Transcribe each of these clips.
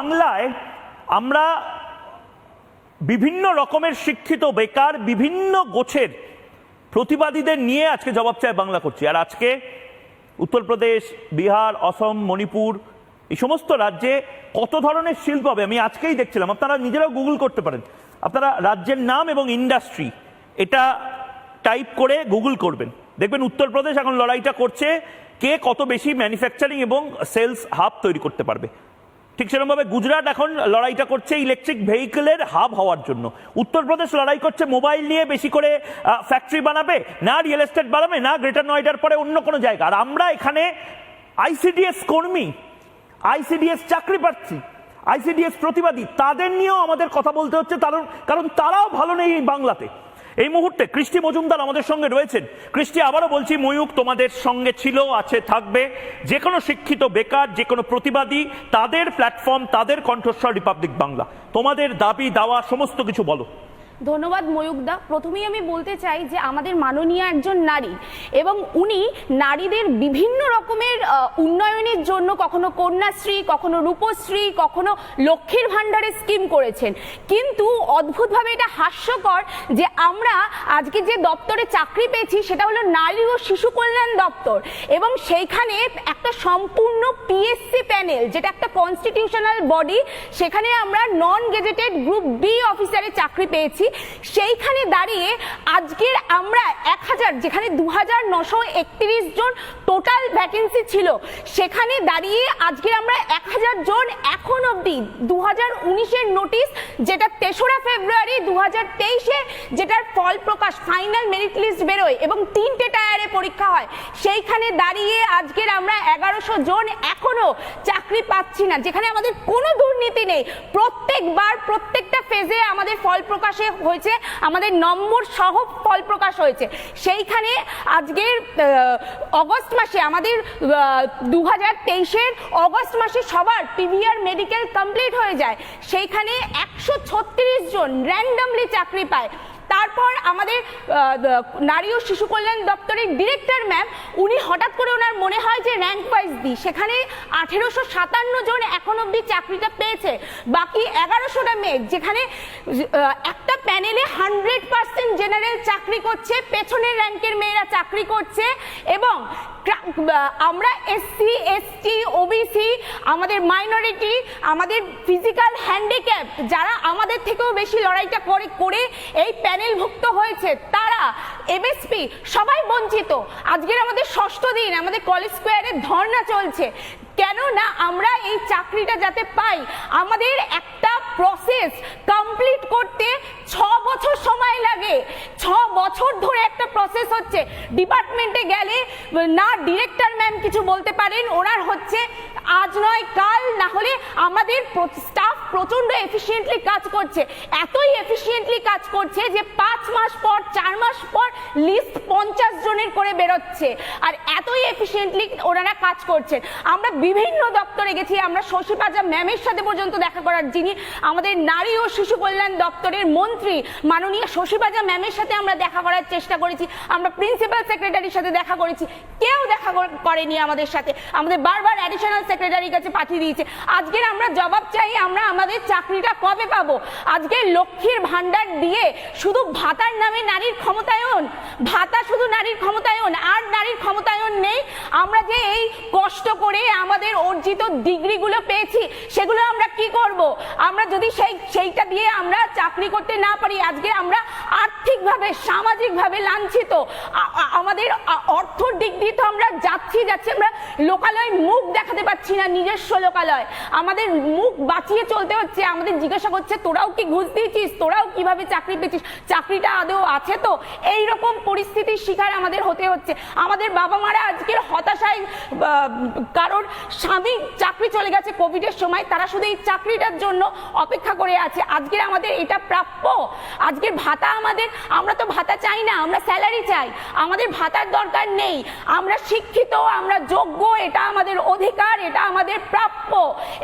বাংলায় আমরা বিভিন্ন রকমের শিক্ষিত বেকার, বিভিন্ন গোছের প্রতিবাদীদের নিয়ে আজকে জবাব চায় বাংলা করছি। আর আজকে উত্তরপ্রদেশ, বিহার, অসম, মণিপুর, এই সমস্ত রাজ্যে কত ধরনের শিল্প হবে? আমি আজকেই দেখছিলাম। আপনারা নিজেরাও গুগল করতে পারেন। আপনারা রাজ্যের নাম এবং ইন্ডাস্ট্রি এটা টাইপ করে গুগল করবেন। দেখবেন উত্তরপ্রদেশ এখন লড়াইটা করছে কে কত বেশি ম্যানুফ্যাকচারিং এবং সেলস হাব তৈরি করতে পারবে। ঠিক সেরকমভাবে গুজরাট এখন লড়াইটা করছে ইলেকট্রিক ভেহিকেলের হাব হওয়ার জন্য। উত্তরপ্রদেশ লড়াই করছে, মোবাইল নিয়ে বেশি করে ফ্যাক্টরি বানাবে, না রিয়েল এস্টেট বানাবে না গ্রেটার নয়ডার পরে অন্য কোনো জায়গা। আর আমরা এখানে আইসিডিএস কর্মী আইসিডিএস চাকরি প্রার্থী আইসিডিএস প্রতিবাদী, তাদের নিয়েও আমাদের কথা বলতে হচ্ছে কারণ কারণ তারাও ভালো নেই বাংলাতে। এই মুহূর্তে কৃষ্টি মজুমদার আমাদের সঙ্গে রয়েছেন। কৃষ্টি, আবারও বলছি ময়ূক তোমাদের সঙ্গে ছিল, আছে, থাকবে। যে কোনো শিক্ষিত, বেকার যে কোনো প্রতিবাদী, তাদের প্ল্যাটফর্ম তাদের কণ্ঠস্বর রিপাবলিক বাংলা। তোমাদের দাবি, দাওয়া, সমস্ত কিছু বলো। ধন্যবাদ ময়ূকদা। প্রথমেই আমি বলতে চাই যে আমাদের মাননীয় একজন নারী এবং উনি নারীদের বিভিন্ন রকমের উন্নয়নের জন্য কখনো কন্যাশ্রী, কখনো রূপশ্রী, কখনো লক্ষ্মীর ভাণ্ডারের স্কিম করেছেন। কিন্তু অদ্ভুতভাবে এটা হাস্যকর যে আমরা আজকে যে দপ্তরে চাকরি পেয়েছি সেটা হলো নারী ও শিশু কল্যাণ দপ্তর এবং সেইখানে একটা সম্পূর্ণ পিএসসি প্যানেল যেটা একটা কনস্টিটিউশনাল বডি সেখানে আমরা নন গেজেটেড গ্রুপ বি অফিসারে চাকরি পেয়েছি। সেইখানে দাঁড়িয়ে আজকের আমরা এক হাজার, যেখানে দু হাজার নশো একত্রিশ জন টোটাল ভ্যাকেন্সি ছিল, সেখানে দাঁড়িয়ে আজকে আমরা এক হাজার জন এখন অবধি। দু হাজার উনিশের নোটিশ যেটা তেসরা ফেব্রুয়ারি দু হাজার তেইশে, যেটার ফল প্রকাশ ফাইনাল মেরিট লিস্ট বেরোয় এবং তিনটে টায়ারে পরীক্ষা হয়। সেইখানে দাঁড়িয়ে আজকের আমরা এগারোশো জন এখনও চাকরি পাচ্ছি না, যেখানে আমাদের কোনো দুর্নীতি নেই। প্রত্যেকবার, প্রত্যেকটা ফেজে আমাদের ফল প্রকাশে হয়েছে, আমাদের নম্বর সহ ফল প্রকাশ হয়েছে। সেইখানে আজকের অগস্ট মাসে, আমাদের দু হাজার তেইশের অগস্ট মাসে সবার পিভিআর মেডিকেল কমপ্লিট হয়ে যায়। সেইখানে একশো ছত্রিশ জন র্যান্ডামলি চাকরি পায়। তারপর আমাদের নারী ও শিশু কল্যাণ দপ্তরের ডিরেক্টর ম্যাম, উনি হঠাৎ করে ওনার মনে হয় যে র্যাঙ্ক ওয়াইজ দিই সেখানে আঠেরোশো সাতান্ন জন এখন অব্দি চাকরিটা পেয়েছে। বাকি এগারোশোটা মেয়ে, যেখানে একটা প্যানেলে হান্ড্রেড পার্সেন্ট জেনারেল চাকরি করছে, পেছনের র্যাঙ্কের মেয়েরা চাকরি করছে এবং আমরা এসসি এসটি ওবিসি আমাদের মাইনরিটি আমাদের ফিজিক্যাল হ্যান্ডিক্যাপ যারা আমাদের থেকেও বেশি লড়াইটা করে করে এই প্যানেলভুক্ত হয়েছে, তারা এমএসপি সবাই বঞ্চিত। আজকের আমাদের ষষ্ঠ দিন, আমাদের কলেজ স্কোয়ারে ধর্ণা চলছে। কেন না আমরা এই চাকরিটা যাতে পাই, আমাদের একটা প্রসেস কমপ্লিট করতে ছ বছর সময় লাগে। ছ বছর ধরে একটা প্রসেস হচ্ছে। ডিপার্টমেন্টে গেলে না ডিরেক্টর ম্যাম কিছু বলতে পারেন, ওনার হচ্ছে আজ নয়, কাল না হলে আমাদের স্টাফ প্রচণ্ড এফিসিয়েন্টলি কাজ করছে। এতই এফিসিয়েন্টলি কাজ করছে যে পাঁচ মাস পর, চার মাস পর লিস্ট পঞ্চাশ জনের করে বেরোচ্ছে। আর এতই এফিসিয়েন্টলি ওনারা কাজ করছেন। আমরা বিভিন্ন দপ্তরে গেছি, আমরা শশী পাজা ম্যামের সাথে পর্যন্ত দেখা করার, যিনি আমাদের নারী ও শিশু কল্যাণ দপ্তরের মন্ত্রী, মাননীয় শশী পাজা ম্যামের সাথে আমরা দেখা করার চেষ্টা করেছি, আমরা প্রিন্সিপাল সেক্রেটারির সাথে দেখা করেছি। কেউ দেখা করেনি আমাদের সাথে। আমাদের বারবার অ্যাডিশনাল সেক্রেটারির কাছে পাঠিয়ে দিয়েছে। আজকের আমরা জবাব চাই, আমরা আমাদের চাকরিটা কবে পাবো? আজকে লক্ষ্মীর ভান্ডার দিয়ে শুধু ভাতার নামে নারীর ক্ষমতায়ন, ভাতা শুধু নারীর ক্ষমতায়ন, আর নারীর ক্ষমতায়ন নেই। আমরা যে এই কষ্ট করে আমাদের অর্জিত ডিগ্রিগুলো পেয়েছি, সেগুলো আমরা কি করব? আমরা যদি সেই, সেইটা দিয়ে আমরা চাকরি করতে না পারি, আজকে আমরা আর্থিকভাবে, সামাজিকভাবে লাঞ্ছিত। আমাদের অর্থর দিয়ে তো আমরা যাচ্ছি যাচ্ছি, আমরা লোকালয় মুখ দেখাতে পাচ্ছি না নিজস্ব লোকালয়। আমাদের মুখ বাঁচিয়ে চলতে হচ্ছে, আমাদের জিজ্ঞাসা করছে, তোরাও কি ঘুষ দিয়েছিস? তোরাও কীভাবে চাকরি পেয়েছিস? চাকরিটা আদৌ আছে তো? এই রকম পরিস্থিতির শিকার আমাদের হতে হচ্ছে। আমাদের বাবা মারা আজকের হতাশায় কারোর স্বামী চাকরি চলে গেছে কোভিডের সময়, তারা শুধু এই চাকরিটার জন্য অপেক্ষা করে আছে। আজকের আমাদের এটা প্রাপ্য। আজকের ভাতা আমাদের, আমরা তো ভাতা চাই না, আমরা স্যালারি চাই। আমাদের ভাতার দরকার নেই। আমরা শিক্ষিত, আমরা যোগ্য, এটা আমাদের অধিকার, এটা আমাদের প্রাপ্য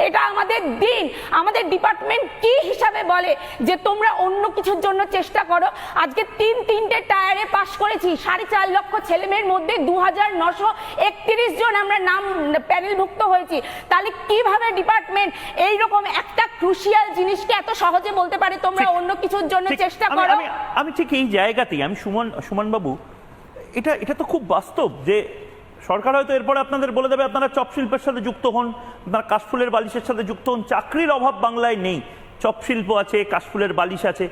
এটা আমাদের দিন। আমাদের ডিপার্টমেন্ট কি হিসাবে বলে যে তোমরা অন্য কিছুর জন্য চেষ্টা করো? আজকে তিন তিনটে টায়ারে পাশ করেছি সাড়ে চার লক্ষ ছেলেমেয়ের মধ্যে দু হাজার নশো একত্রিশ জন আমরা নাম প্যানেলভুক্ত হয়েছি। তাহলে কীভাবে ডিপার্টমেন্ট এইরকম একটা ক্রুশিয়াল জিনিসকে এত সহজে বলতে পারে তোমরা অন্য কিছুর জন্য চেষ্টা করো? আমি আমি ঠিক এই জায়গাতেই আমি সুমন সুমন বাবু এটা এটা তো খুব বাস্তব যে সরকার হয়তো এরপরে আপনাদের বলে দেবে, আপনারা চপ শিল্পের সাথে যুক্ত হন, আপনারা কাশফুলের বালিশের সাথে যুক্ত হন। চাকরির অভাব বাংলায় নেই। চপ শিল্প আছে, কাশফুলের বালিশ আছে।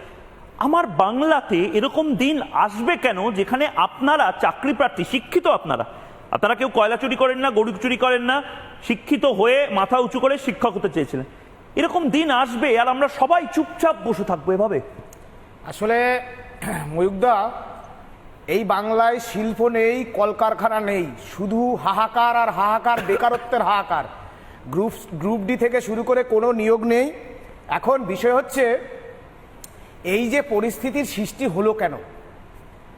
আমার বাংলাতে এরকম দিন আসবে কেন যেখানে আপনারা চাকরি প্রার্থী, শিক্ষিত আপনারা? আপনারা কেউ কয়লা চুরি করেন না, গরু চুরি করেন না, শিক্ষিত হয়ে মাথা উঁচু করে শিক্ষক হতে চেয়েছিলেন। এরকম দিন আসবে আর আমরা সবাই চুপচাপ বসে থাকব এভাবে। আসলে ময়ুকদা এই বাংলায় শিল্প নেই, কলকারখানা নেই, শুধু হাহাকার আর হাহাকার, বেকারত্বের হাহাকার। গ্রুপ গ্রুপ ডি থেকে শুরু করে কোনো নিয়োগ নেই। এখন বিষয় হচ্ছে, এই যে পরিস্থিতির সৃষ্টি হলো কেন?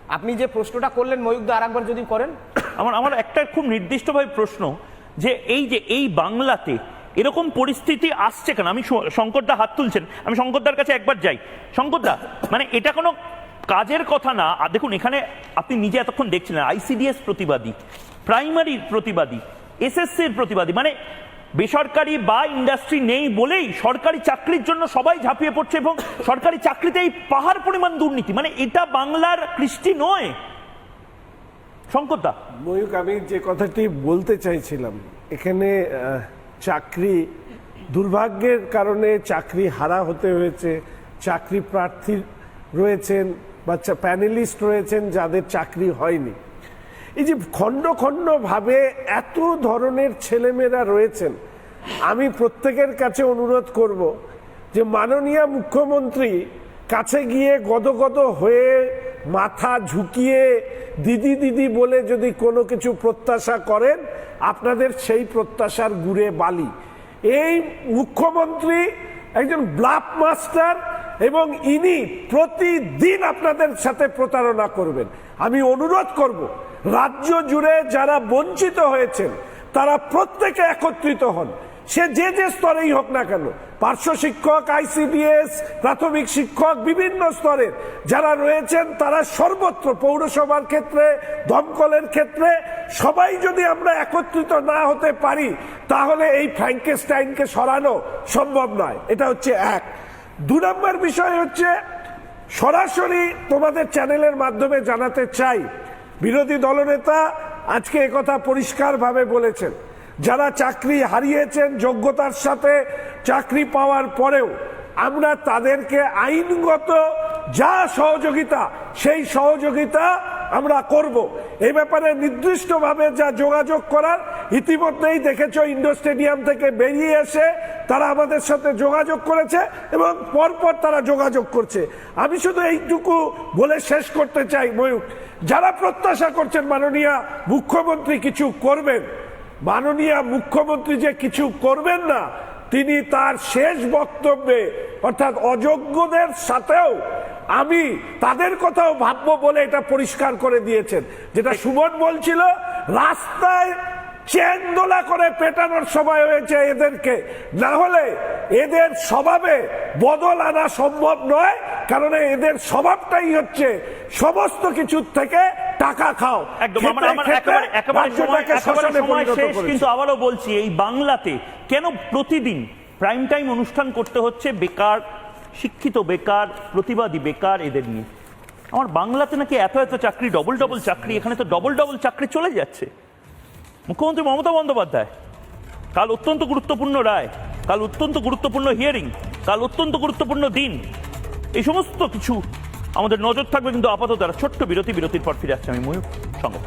আপনি যে প্রশ্নটা করলেন, ময়ুকদা, আরেকবার যদি করেন। আমার আমার একটা খুব নির্দিষ্টভাবে প্রশ্ন, যে এই যে, এই বাংলাতে এরকম পরিস্থিতি আসছে কেন? আমি শঙ্করদা হাত তুলছেন। আমি শঙ্করদার কাছে একবার যাই। শঙ্করদা মানে এটা কোনো কাজের কথা না, আর দেখুন, এখানে আপনি নিজে এতক্ষণ দেখছিলেন আইসিডিএস প্রতিবাদী প্রাইমারি প্রতিবাদী এসএসসির প্রতিবাদী মানে বেসরকারি বা ইন্ডাস্ট্রি নেই বলেই সরকারি চাকরির জন্য সবাই ঝাঁপিয়ে পড়ছে এবং সরকারি চাকরিতে এই পাহাড় পরিমাণ দুর্নীতি মানে এটা বাংলার কৃষ্টি নয়। শঙ্করদা ময়ূক আমি যে কথাটি বলতে চাইছিলাম, এখানে চাকরি, দুর্ভাগ্যের কারণে চাকরি হারা হতে হয়েছে, চাকরি প্রার্থী রয়েছেন বা প্যানেলিস্ট রয়েছেন যাদের চাকরি হয়নি। এই যে খণ্ড খণ্ড ভাবে এত ধরনের ছেলেমেয়েরা রয়েছেন, আমি প্রত্যেকের কাছে অনুরোধ করব যে মাননীয় মুখ্যমন্ত্রী কাছে গিয়ে গদগদ হয়ে মাথা ঝুঁকিয়ে দিদি দিদি বলে যদি কোনো কিছু প্রত্যাশা করেন, আপনাদের সেই প্রত্যাশার গুড়ে বালি। এই মুখ্যমন্ত্রী একজন ব্লাফ মাস্টার এবং ইনি প্রতিদিন আপনাদের সাথে প্রতারণা করবেন। আমি অনুরোধ করব, রাজ্য জুড়ে যারা বঞ্চিত হয়েছেন, তারা প্রত্যেকে একত্রিত হন। সে যে যে স্তরেই হোক না কেন, পার্শ্ব শিক্ষক আইসিডিএস প্রাথমিক শিক্ষক, বিভিন্ন স্তরের যারা রয়েছেন, তারা সর্বত্র পৌরসভার ক্ষেত্রে, দমকলের ক্ষেত্রে, সবাই যদি আমরা একত্রিত না হতে পারি, তাহলে এই ফ্র্যাঙ্কেস্টাইনকে সরানো সম্ভব নয়। এটা হচ্ছে এক। দু নম্বর বিষয় হচ্ছে, সরাসরি তোমাদের চ্যানেলের মাধ্যমে জানাতে চাই, বিরোধী দলনেতা আজকে একথা পরিষ্কারভাবে বলেছেন। যারা চাকরি হারিয়েছেন যোগ্যতার সাথে চাকরি পাওয়ার পরেও, আমরা তাদেরকে আইনগত যা সহযোগিতা, সেই সহযোগিতা আমরা করব। এই ব্যাপারে নির্দিষ্টভাবে যা যোগাযোগ করার ইতিমধ্যেই দেখেছ ইন্ডো স্টেডিয়াম থেকে বেরিয়ে এসে তারা আমাদের সাথে যোগাযোগ করেছে এবং পরপর তারা যোগাযোগ করছে। আমি শুধু এইটুকু বলে শেষ করতে চাই ময়ূক যারা প্রত্যাশা করছেন মাননীয় মুখ্যমন্ত্রী কিছু করবেন, মাননীয় মুখ্যমন্ত্রী যে কিছু করবেন না, তিনি তার শেষ বক্তব্যে, অর্থাৎ অযোগ্যদের সাথেও আমি তাদের কথাও ভাববো বলে এটা পরিষ্কার করে দিয়েছেন। যেটা সুমন বলছিল, রাস্তায় চেন দোলা করে পেটানোর সময় হয়েছে এদেরকে। না হলে এদের স্বভাবে বদল আনা সম্ভব নয় কারণ এদের স্বভাবটাই হচ্ছে সমস্ত কিছুর থেকে টাকা খাও। একদম। কিন্তু আবারও বলছি এই বাংলাতে কেন প্রতিদিন প্রাইম টাইম অনুষ্ঠান করতে হচ্ছে বেকার শিক্ষিত বেকার প্রতিবাদী বেকার এদের নিয়ে? আমার বাংলাতে নাকি এত এত চাকরি ডবল ডবল চাকরি এখানে তো ডবল ডবল চাকরি চলে যাচ্ছে। মুখ্যমন্ত্রী মমতা বন্দ্যোপাধ্যায়, কাল অত্যন্ত গুরুত্বপূর্ণ রায়, কাল অত্যন্ত গুরুত্বপূর্ণ হিয়ারিং কাল অত্যন্ত গুরুত্বপূর্ণ দিন এই সমস্ত কিছু আমাদের নজর থাকবে কিন্তু আপাতত তারা ছোট্ট বিরতি, বিরতির পর ফিরে আসছে আমি ময়ূর সঙ্গে।